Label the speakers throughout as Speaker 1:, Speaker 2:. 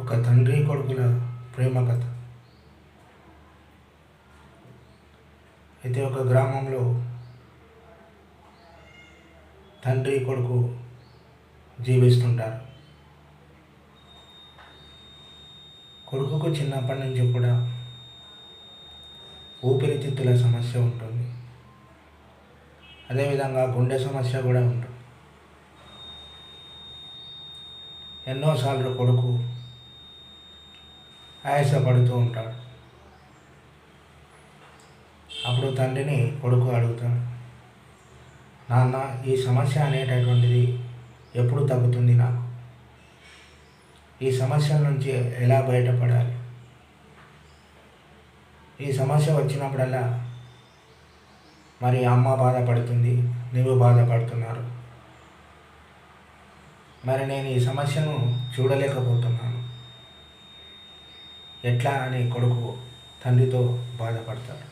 Speaker 1: ఒక తండ్రి కొడుకుల ప్రేమ కథ అయితే ఒక గ్రామంలో తండ్రి కొడుకు జీవిస్తుంటారు. కొడుకుకు చిన్నప్పటి నుంచి కూడా ఊపిరితిత్తుల సమస్య ఉంటుంది. అదేవిధంగా గుండె సమస్య కూడా ఉంటుంది. ఎన్నోసార్లు కొడుకు ఆయాసపడుతూ ఉంటాడు. అప్పుడు తండ్రిని కొడుకు అడుగుతాడు నాన్న ఈ సమస్య అనేటటువంటిది ఎప్పుడు తగ్గుతుంది నాకు? ఈ సమస్యల నుంచి ఎలా బయటపడాలి? ఈ సమస్య వచ్చినప్పుడల్లా మరి అమ్మ బాధపడుతుంది నువ్వు బాధపడుతున్నారు. మరి నేను ఈ సమస్యను చూడలేకపోతున్నాను. ఎట్లా అని కొడుకు తండ్రితో బాధపడతాడు.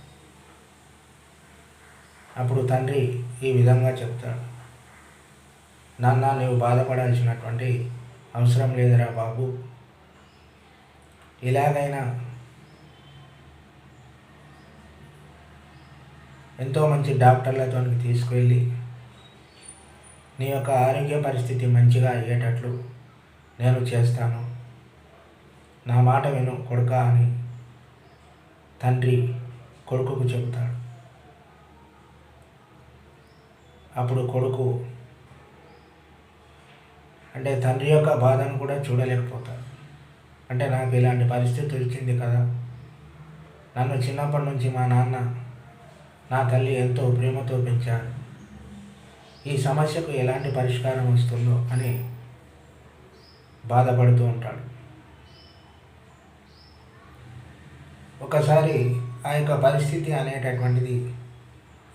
Speaker 1: అప్పుడు తండ్రి ఈ విధంగా చెప్తాడు. నాన్న నువ్వు బాధపడాల్సినటువంటి అవసరం లేదురా బాబు. ఇలాగైనా ఎంతో మంచి డాక్టర్లతో తీసుకువెళ్ళి నీ యొక్క ఆరోగ్య పరిస్థితి మంచిగా అయ్యేటట్లు నేను చేస్తాను. నా మాట విను కొడుక అని తండ్రి కొడుకుకు చెబుతాడు అప్పుడు కొడుకు అంటే తండ్రి యొక్క బాధను కూడా చూడలేకపోతాడు. అంటే నాకు ఇలాంటి పరిస్థితి వచ్చింది కదా. నన్ను చిన్నప్పటి నుంచి మా నాన్న నా తల్లి ఎంతో ప్రేమతో పెంచాడు. ఈ సమస్యకు ఎలాంటి పరిష్కారం వస్తుందో అని బాధపడుతూ ఉంటాడు. ఒకసారి ఆ యొక్క పరిస్థితి అనేటటువంటిది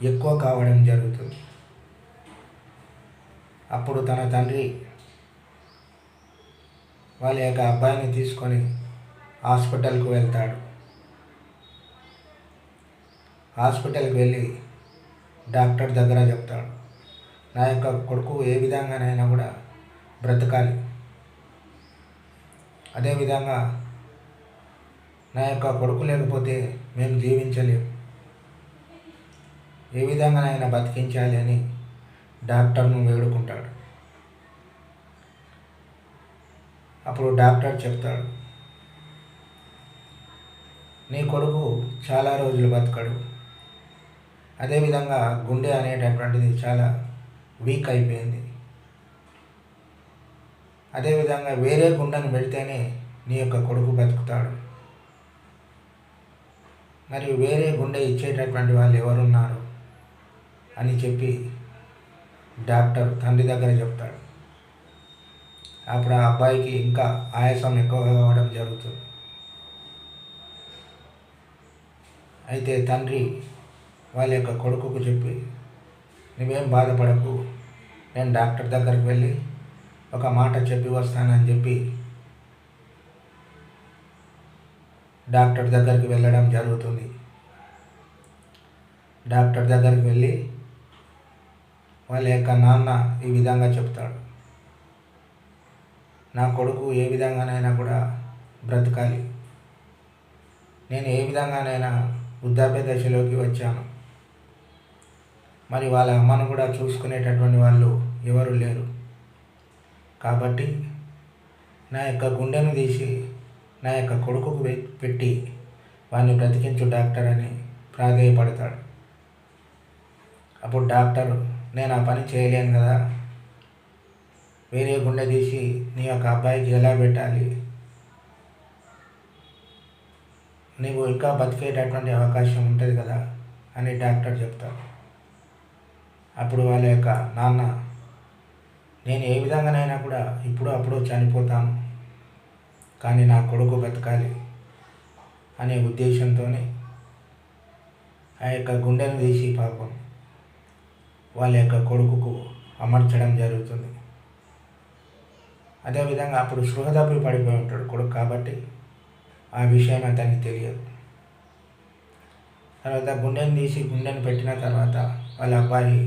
Speaker 1: ఎక్కువ కావడం జరుగుతుంది. అప్పుడు తన తండ్రి వాళ్ళ యొక్క అబ్బాయిని తీసుకొని హాస్పిటల్కు వెళ్తాడు. హాస్పిటల్కి వెళ్ళి డాక్టర్ దగ్గర చెప్తాడు. నా యొక్క కొడుకు ఏ విధంగానైనా కూడా బ్రతకాలి. అదేవిధంగా నా యొక్క కొడుకు లేకపోతే మేము జీవించలేము ఏ విధంగానైనా బతికించాలి అని డాక్టర్ను వేడుకుంటాడు. అప్పుడు డాక్టర్ చెప్తాడు నీ కొడుకు చాలా రోజులు బతకడు. అదేవిధంగా గుండె అనేటటువంటిది చాలా వీక్ అయిపోయింది. అదేవిధంగా వేరే గుండెను పెడితేనే నీ యొక్క కొడుకు బతుకుతాడు. మరి వేరే గుండె ఇచ్చేటటువంటి వాళ్ళు ఎవరున్నారు? అని చెప్పి డాక్టర్ తండ్రి దగ్గర చెప్తాడు. అప్పుడు ఆ అబ్బాయికి ఇంకా ఆయాసం ఎక్కువగా కావడం జరుగుతుంది. అయితే తండ్రి వాళ్ళ యొక్క కొడుకుకు చెప్పి నువ్వేం బాధపడకు నేను డాక్టర్ దగ్గరికి వెళ్ళి ఒక మాట చెప్పి వస్తానని చెప్పి డాక్టర్ దగ్గరికి వెళ్ళడం జరుగుతుంది. డాక్టర్ దగ్గరికి వెళ్ళి వాళ్ళ యొక్క నాన్న ఈ విధంగా చెప్తాడు. నా కొడుకు ఏ విధంగానైనా కూడా బ్రతకాలి. నేను ఏ విధంగానైనా వృద్ధాప్య దశలోకి వచ్చాను. మరి వాళ్ళ అమ్మను కూడా చూసుకునేటటువంటి వాళ్ళు ఎవరు లేరు. కాబట్టి నా యొక్క గుండెను తీసి నా యొక్క కొడుకుకు పెట్టి వాడిని బ్రతికించు డాక్టర్ అని ప్రాధేయపడతాడు. అప్పుడు డాక్టర్ నేను ఆ పని చేయలేను కదా. వేరే గుండె తీసి నీ యొక్క అబ్బాయికి ఎలా పెట్టాలి? నీవు ఇంకా బతికేటటువంటి అవకాశం ఉంటుంది కదా అని డాక్టర్ చెప్తాడు. అప్పుడు వాళ్ళ యొక్క నాన్న నేను ఏ విధంగానైనా కూడా ఇప్పుడు అప్పుడు చనిపోతాను. కానీ నా కొడుకు బతకాలి అనే ఉద్దేశంతోనే ఆ యొక్క గుండెను తీసి పాపం వాళ్ళ యొక్క కొడుకుకు అమర్చడం జరుగుతుంది. అదేవిధంగా అప్పుడు స్పృహ తప్పి పడిపోయి ఉంటాడు కొడుకు కాబట్టి ఆ విషయం అతనికి తెలియదు. తర్వాత గుండెను తీసి గుండెను పెట్టిన తర్వాత వాళ్ళ అబ్బాయి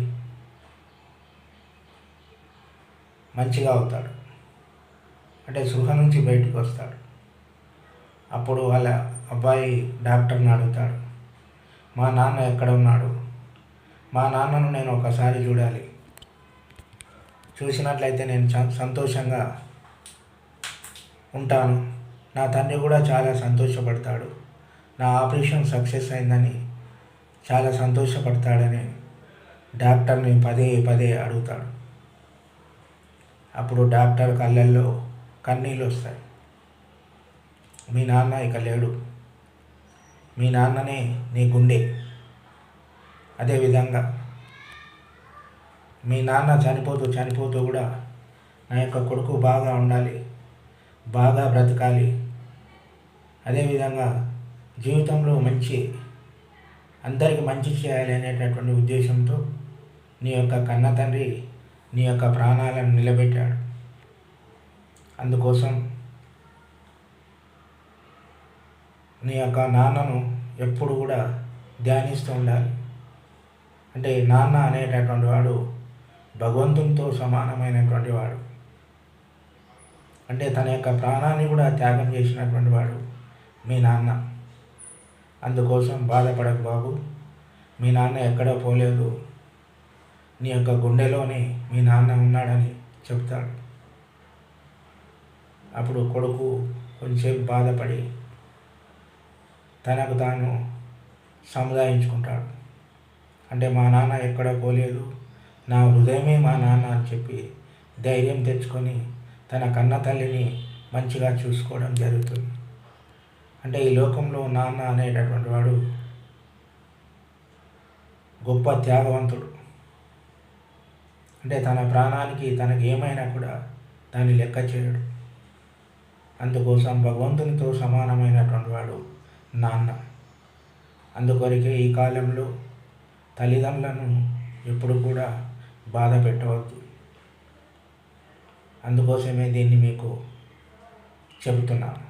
Speaker 1: మంచిగా అవుతాడు. అంటే సృహ నుంచి బయటకు వస్తాడు. అప్పుడు వాళ్ళ అబ్బాయి డాక్టర్ని అడుగుతాడు మా నాన్న ఎక్కడ ఉన్నాడు? మా నాన్నను నేను ఒకసారి చూడాలి. చూసినట్లయితే నేను సంతోషంగా ఉంటాను. నా తండ్రి కూడా చాలా సంతోషపడతాడు. నా ఆపరేషన్ సక్సెస్ అయిందని చాలా సంతోషపడతాడని డాక్టర్ని పదే పదే అడుగుతాడు. అప్పుడు డాక్టర్ కళ్ళల్లో కన్నీళ్ళు వస్తాయి. మీ నాన్న ఇక లేడు. మీ నాన్ననే నీ గుండె. అదేవిధంగా మీ నాన్న చనిపోతూ చనిపోతూ కూడా నా యొక్క కొడుకు బాగా ఉండాలి. బాగా బ్రతకాలి. అదేవిధంగా జీవితంలో మంచి అందరికి మంచి చేయాలి అనేటటువంటి ఉద్దేశంతో నీ యొక్క కన్న తండ్రి నీ యొక్క ప్రాణాలను నిలబెట్టాడు. అందుకోసం నీ యొక్క నాన్నను ఎప్పుడు కూడా ధ్యానిస్తూ ఉండాలి. అంటే నాన్న అనేటటువంటి వాడు భగవంతునితో సమానమైనటువంటి వాడు. అంటే తన యొక్క ప్రాణాన్ని కూడా త్యాగం చేసినటువంటి వాడు మీ నాన్న. అందుకోసం బాధపడకు బాబు. మీ నాన్న ఎక్కడ పోలేదు. నీ యొక్క గుండెలోనే మీ నాన్న ఉన్నాడని చెప్తాడు. అప్పుడు కొడుకు కొంచెం బాధపడి తనకు తాను సముదాయించుకుంటాడు. అంటే మా నాన్న ఎక్కడ పోలేదు నా హృదయమే మా నాన్న అని చెప్పి ధైర్యం తెచ్చుకొని తన కన్న తల్లిని మంచిగా చూసుకోవడం జరుగుతుంది. అంటే ఈ లోకంలో నాన్న అనేటటువంటి వాడు గొప్ప త్యాగవంతుడు. అంటే తన ప్రాణానికి తనకి ఏమైనా కూడా దాన్ని లెక్క చేయడు. అందుకోసం భగవంతునితో సమానమైనటువంటి వాడు నాన్న. అందుకొరకే ఈ కాలంలో తల్లిదండ్రులను ఎప్పుడు కూడా బాధ పెట్టవద్దు. అందుకోసమే దీన్ని మీకు చెబుతున్నాను.